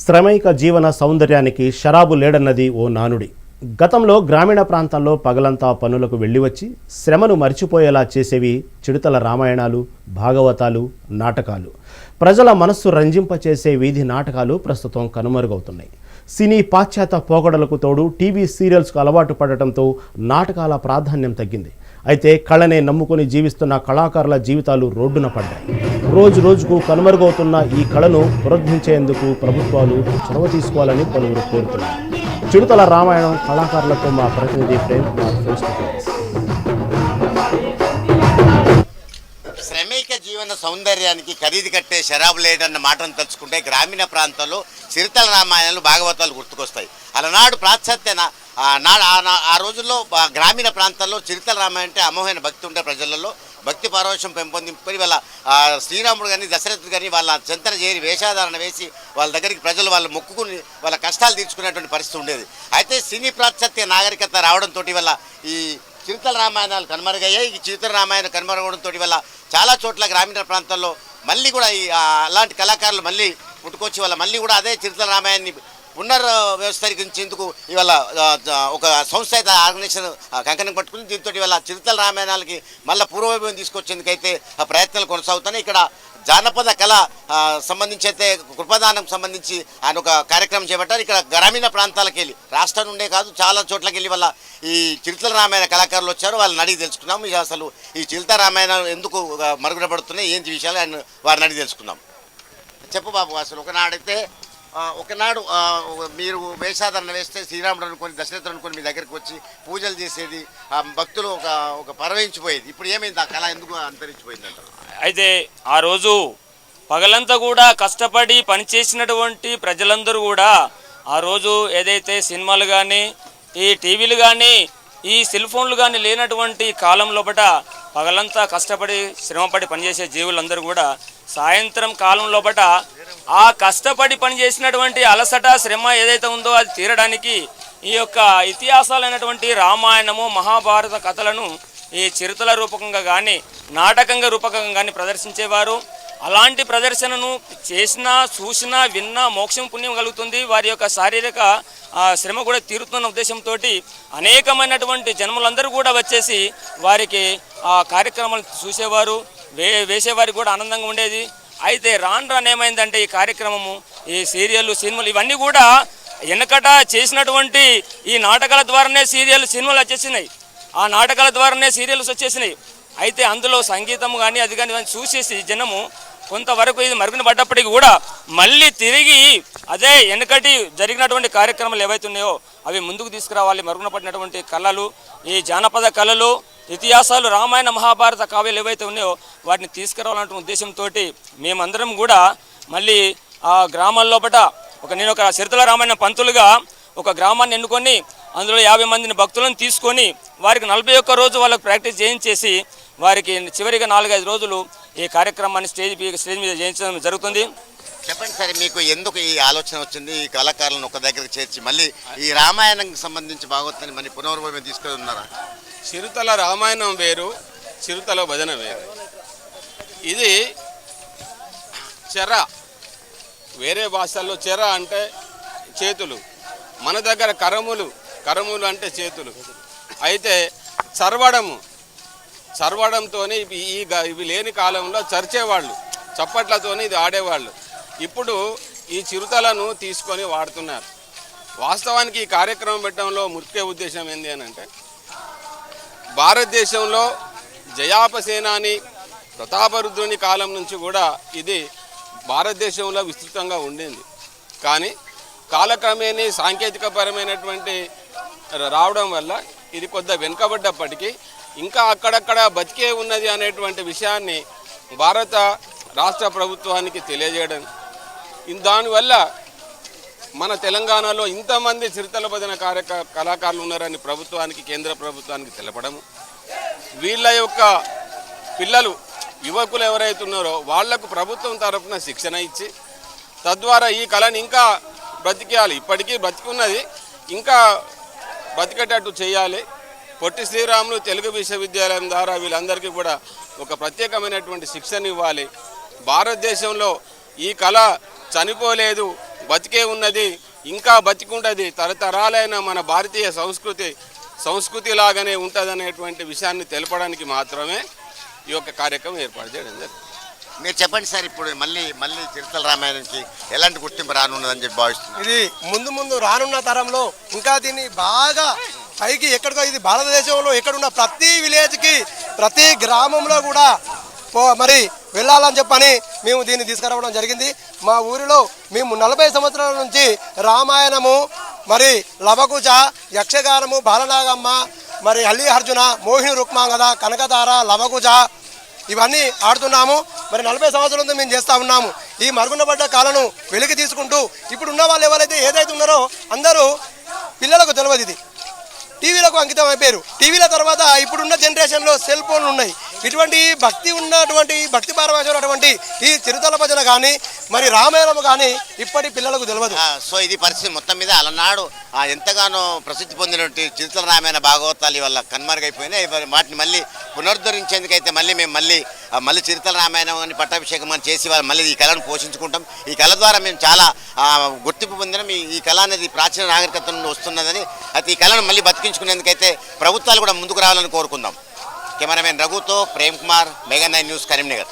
శ్రమైక జీవన సౌందర్యానికి షరాబు లేడన్నది ఓ నానుడి. గతంలో గ్రామీణ ప్రాంతాల్లో పగలంతా పనులకు వెళ్ళి వచ్చి శ్రమను మర్చిపోయేలా చేసేవి చిడుతల రామాయణాలు భాగవతాలు నాటకాలు. ప్రజల మనస్సు రంజింపచేసే వీధి నాటకాలు ప్రస్తుతం కనుమరుగవుతున్నాయి. సినీ పాశ్చాత్య పోకడలకు తోడు టీవీ సీరియల్స్కు అలవాటు పడటంతో నాటకాల ప్రాధాన్యం తగ్గింది. అయితే కళనే నమ్ముకొని జీవిస్తున్న కళాకారుల జీవితాలు రోడ్డున పడ్డాయి. రోజు రోజుకు కనుమరుగవుతున్న ఈ కళను పునరుద్ధరించేందుకు ప్రభుత్వాలు చొరవ తీసుకోవాలని పలువురు కోరుతున్నారు. చిరుతల రామాయణం కళాకారులతో మా ప్రతినిధి ప్రేమ్ కుమార్ శ్రమిక జీవన సౌందర్యానికి ఖరీదు కట్టే షరాబు లేడన్న మాటను తలుచుకుంటే గ్రామీణ ప్రాంతాల్లో చిరుతల రామాయణాలు భాగవతాలు గుర్తుకొస్తాయి. అలనాడు పాశ్చాత్య నాడు ఆ నా- ఆ రోజుల్లో గ్రామీణ ప్రాంతాల్లో చిరుతల రామాయణం అంటే అమోహమైన భక్తి ఉండే ప్రజలలో భక్తి పారవశ్యం పెంపొందింపుకొని వాళ్ళ శ్రీరాముడు కానీ దశరథుడు కానీ వాళ్ళ చెంతన చేరి వేషాధారణ వేసి వాళ్ళ దగ్గరికి ప్రజలు వాళ్ళు మొక్కుకుని వాళ్ళ కష్టాలు తీర్చుకునేటువంటి పరిస్థితి ఉండేది. అయితే సినీ ప్రాశ్చాత్య నాగరికత రావడంతో వల్ల ఈ చిరుతల రామాయణాలు కనుమరుగయ్యాయి. ఈ చిరుతల రామాయణం కనుమరుగడంతో వల్ల చాలా చోట్ల గ్రామీణ ప్రాంతాల్లో మళ్ళీ కూడా ఈ అలాంటి కళాకారులు మళ్ళీ పుట్టుకొచ్చి వాళ్ళ మళ్ళీ కూడా అదే చిరుతల రామాయణాన్ని పునర్ వ్యవస్థీకరించేందుకు ఇవాళ ఒక సంస్థ అయితే ఆర్గనైజేషన్ కంకణం పట్టుకుని దీంతో ఇవాళ చిరుతల రామాయణాలకి మళ్ళీ పూర్వవైభవం తీసుకొచ్చేందుకైతే ఆ ప్రయత్నాలు కొనసాగుతున్నాయి. ఇక్కడ జానపద కళ సంబంధించి అయితే కృపదానం సంబంధించి ఆయన ఒక కార్యక్రమం చేపట్టారు. ఇక్కడ గ్రామీణ ప్రాంతాలకు వెళ్ళి రాష్ట్రం నుండే కాదు చాలా చోట్లకి వెళ్ళి వాళ్ళ ఈ చిరుతల రామాయణ కళాకారులు వచ్చారు. వాళ్ళని అడిగి తెలుసుకున్నాం ఇక అసలు ఈ చిరుత రామాయణం ఎందుకు మరుగున పడుతున్నాయి? ఏంటి విషయాలు? ఆయన వారిని అడిగి తెలుసుకుందాం. చెప్పు బాబు అసలు ఒకనాడైతే ఒకనాడు మీరు వేషాధరణ వేస్తే శ్రీరాముడు అనుకొని దశరథుడు అనుకొని మీ దగ్గరికి వచ్చి పూజలు చేసేది ఆ భక్తులు ఒక ఒక పరవించిపోయేది ఇప్పుడు ఏమైంది? ఆ కళ ఎందుకు అంతరించిపోయింది అంటారు అయితే ఆ రోజు పగలంతా కూడా కష్టపడి పనిచేసినటువంటి ప్రజలందరూ కూడా ఆ రోజు ఏదైతే సినిమాలు కానీ ఈ టీవీలు కానీ ఈ సెల్ ఫోన్లు కానీ లేనటువంటి కాలం లోపల పగలంతా కష్టపడి శ్రమపడి పనిచేసే జీవులందరూ కూడా సాయంత్రం కాలం లోపల ఆ కష్టపడి పనిచేసినటువంటి అలసట శ్రమ ఏదైతే ఉందో అది తీరడానికి ఈ యొక్క ఇతిహాసాలైనటువంటి రామాయణము మహాభారత కథలను ఈ చిరుతల రూపకంగా కానీ నాటకంగా రూపకంగా కానీ ప్రదర్శించేవారు. అలాంటి ప్రదర్శనను చేసినా చూసినా విన్నా మోక్షం పుణ్యం కలుగుతుంది. వారి యొక్క శారీరక శ్రమ కూడా తీరుతున్న ఉద్దేశంతో అనేకమైనటువంటి జన్మలందరూ కూడా వచ్చేసి వారికి ఆ కార్యక్రమాలు చూసేవారు వే వేసేవారికి కూడా ఆనందంగా ఉండేది. అయితే రాను రాను ఏమైందంటే ఈ కార్యక్రమము ఈ సీరియల్ సినిమాలు ఇవన్నీ కూడా వెనకట చేసినటువంటి ఈ నాటకాల ద్వారానే సీరియల్ సినిమాలు వచ్చేసినాయి. ఆ నాటకాల ద్వారానే సీరియల్స్ వచ్చేసినాయి. అయితే అందులో సంగీతం కానీ అది కానీ చూసేసి జనము కొంతవరకు ఇది మరుగున పడ్డప్పటికీ కూడా మళ్ళీ తిరిగి అదే వెనకటి జరిగినటువంటి కార్యక్రమాలు ఏవైతున్నాయో అవి ముందుకు తీసుకురావాలి. మరుగున పడినటువంటి కళలు ఈ జానపద కళలు ఇతిహాసాలు రామాయణ మహాభారత కావ్యాలు ఏవైతే ఉన్నాయో వాటిని తీసుకురావాలంటే ఉద్దేశంతో మేమందరం కూడా మళ్ళీ ఆ గ్రామాల ఒక నేను ఒక సిరితల రామాయణ పంతులుగా ఒక గ్రామాన్ని ఎన్నుకొని అందులో యాభై మందిని భక్తులను తీసుకొని వారికి నలభై ఒక్క రోజు వాళ్ళకి ప్రాక్టీస్ చేయించేసి వారికి చివరిగా నాలుగైదు రోజులు ఈ కార్యక్రమాన్ని స్టేజ్ స్టేజ్ మీద చేయించడం జరుగుతుంది. చెప్పండి సరే మీకు ఎందుకు ఈ ఆలోచన వచ్చింది? ఈ కళాకారులను ఒక దగ్గర చేర్చి మళ్ళీ ఈ రామాయణంకి సంబంధించి భాగవతాన్ని మళ్ళీ పునర్వైభవం తీసుకొని ఉన్నారా? చిరుతల రామాయణం వేరు చిరుతల భజన వేరు. ఇది చెర. వేరే భాషల్లో చెర అంటే చేతులు. మన దగ్గర కరములు కరములు అంటే చేతులు. అయితే చర్వడము చర్వడంతో ఇవి ఈ ఇవి లేని కాలంలో చర్చేవాళ్ళు. చప్పట్లతోని ఇది ఆడేవాళ్ళు. ఇప్పుడు ఈ చిరుతలను తీసుకొని వాడుతున్నారు. వాస్తవానికి ఈ కార్యక్రమం పెట్టడంలో ముఖ్య ఉద్దేశం ఏంటి అని అంటే భారతదేశంలో జయాపసేనాని ప్రతాపరుద్రుని కాలం నుంచి కూడా ఇది భారతదేశంలో విస్తృతంగా ఉండింది. కానీ కాలక్రమేణీ సాంకేతికపరమైనటువంటి రావడం వల్ల ఇది కొద్ద వెనుకబడ్డప్పటికీ ఇంకా అక్కడక్కడ బతికే ఉన్నది అనేటువంటి విషయాన్ని భారత రాష్ట్ర ప్రభుత్వానికి తెలియజేయడం. దానివల్ల మన తెలంగాణలో ఇంతమంది చిరుతల భజన కార్యక కళాకారులు ఉన్నారని ప్రభుత్వానికి కేంద్ర ప్రభుత్వానికి తెలపడము. వీళ్ళ యొక్క పిల్లలు యువకులు ఎవరైతే ఉన్నారో వాళ్ళకు ప్రభుత్వం తరఫున శిక్షణ ఇచ్చి తద్వారా ఈ కళని ఇంకా బ్రతికేయాలి. ఇప్పటికీ బ్రతికున్నది ఇంకా బతికేటట్టు చేయాలి. పొట్టి శ్రీరాములు తెలుగు విశ్వవిద్యాలయం ద్వారా వీళ్ళందరికీ కూడా ఒక ప్రత్యేకమైనటువంటి శిక్షణ ఇవ్వాలి. భారతదేశంలో ఈ కళ చనిపోలేదు. బతికే ఉన్నది ఇంకా బతికుంటుంది తరతరాలైన మన భారతీయ సంస్కృతి సంస్కృతి లాగానే ఉంటుందనేటువంటి విషయాన్ని తెలపడానికి మాత్రమే ఈ యొక్క కార్యక్రమం ఏర్పాటు చేయడం జరిగింది. మీరు చెప్పండి సార్ ఇప్పుడు మళ్ళీ మళ్ళీ చిరుతల రామాయణానికి ఎలాంటి గుర్తింపు రానున్నదని చెప్పి భావిస్తున్నారు? ఇది ముందు ముందు రానున్న తరంలో ఇంకా దీన్ని బాగా పైకి ఎక్కడికో ఇది భారతదేశంలో ఎక్కడున్న ప్రతి విలేజ్కి ప్రతి గ్రామంలో కూడా పో- మరి వెళ్ళాలని చెప్పని మేము దీన్ని తీసుకురావడం జరిగింది. మా ఊరిలో మేము నలభై సంవత్సరాల నుంచి రామాయణము మరి లవకుచ యక్షగానము బాలనాగమ్మ మరి హల్లి అర్జున మోహిని రుక్మాంగద కనకతార లవకుజ ఇవన్నీ ఆడుతున్నాము. మరి నలభై సంవత్సరాల నుంచి మేము చేస్తూ ఉన్నాము. ఈ మరుగున పడ్డ కాలను వెలికి తీసుకుంటూ ఇప్పుడు ఉన్న వాళ్ళు ఎవరైతే ఏదైతే ఉన్నారో అందరూ పిల్లలకు తెలియదు ఇది. టీవీలకు అంకితం అయిపోయారు టీవీల తర్వాత ఇప్పుడున్న జనరేషన్లో సెల్ ఫోన్లు ఉన్నాయి. ఇటువంటి భక్తి ఉన్నటువంటి భక్తి పారవశమైనటువంటి ఈ చిరుతల భజన కానీ మరి రామాయణం కానీ ఇప్పటి పిల్లలకు తెలియదు సో ఇది పరిస్థితి మొత్తం మీద అలనాడు ఎంతగానో ప్రసిద్ధి పొందినటువంటి చిరుతల రామాయణ భాగవతాలు ఇవాళ కనుమరుగైపోయినాయి. వాటిని మళ్ళీ పునరుద్ధరించేందుకైతే మళ్ళీ మేము మళ్ళీ మళ్ళీ చిరుతల రామాయణం అని పట్టాభిషేకం అని చేసి వాళ్ళు మళ్ళీ ఈ కళను పోషించుకుంటాం. ఈ కళ ద్వారా మేము చాలా గుర్తింపు పొందినాం. ఈ ఈ కళ అనేది ప్రాచీన నాగరికత నుండి వస్తున్నదని అయితే ఈ కళను మళ్ళీ బతికించుకునేందుకైతే ప్రభుత్వాలు కూడా ముందుకు రావాలని కోరుకుందాం. Cameraman రఘుతో Prem Kumar Mega Nine News Karimnagar.